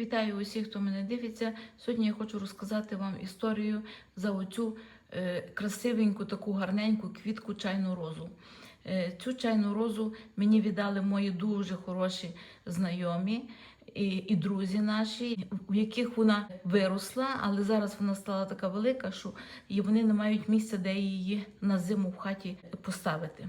Вітаю усіх, хто мене дивиться. Сьогодні я хочу розказати вам історію за оцю е, красивеньку, таку гарненьку квітку чайну розу. Е, цю чайну розу мені віддали мої дуже хороші знайомі і, і друзі наші, в яких вона виросла, але зараз вона стала така велика, що і вони не мають місця, де її на зиму в хаті поставити.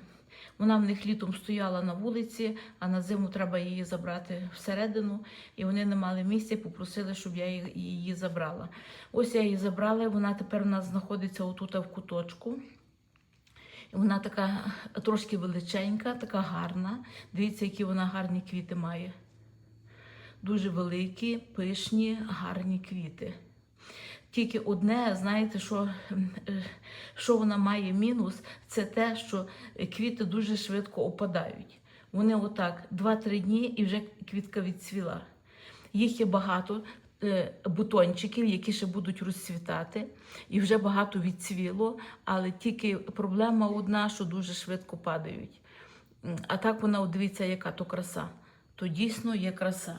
Вона в них літом стояла на вулиці, а на зиму треба її забрати всередину. І вони не мали місця, попросили, щоб я її- забрала. Ось я її забрала, вона тепер у нас знаходиться отут в куточку. Вона така трошки величенька, така гарна. Дивіться, які вона гарні квіти має. Дуже великі, пишні, гарні квіти. Тільки одне, знаєте, що, е, що вона має мінус, це те, що квіти дуже швидко опадають. Вони отак 2-3 дні і вже квітка відцвіла. Їх є багато е, бутончиків, які ще будуть розцвітати, і вже багато відцвіло, але тільки проблема одна, що дуже швидко падають. А так вона, от дивіться, яка то краса. То дійсно є краса.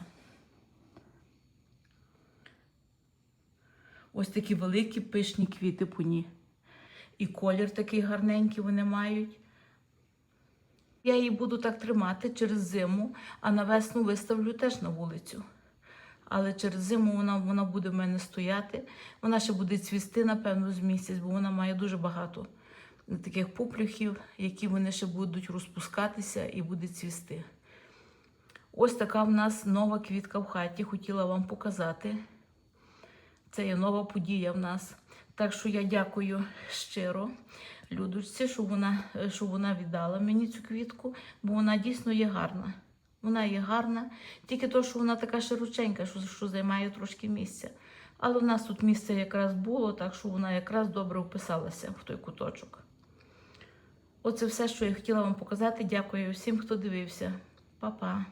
Ось такі великі пишні квіти по ній. І колір такий гарненький вони мають. Я її буду так тримати через зиму, а на весну виставлю теж на вулицю. Але через зиму вона, вона буде в мене стояти. Вона ще буде цвісти, напевно, з місяць, бо вона має дуже багато таких пуплюхів, які вони ще будуть розпускатися і буде цвісти. Ось така в нас нова квітка в хаті. Хотіла вам показати. Це є нова подія в нас. Так що я дякую щиро Людочці, що вона, що вона віддала мені цю квітку, бо вона дійсно є гарна. Вона є гарна, тільки то, що вона така широченька, що, що займає трошки місця. Але в нас тут місце якраз було, так що вона якраз добре вписалася в той куточок. Оце все, що я хотіла вам показати. Дякую всім, хто дивився. Па-па.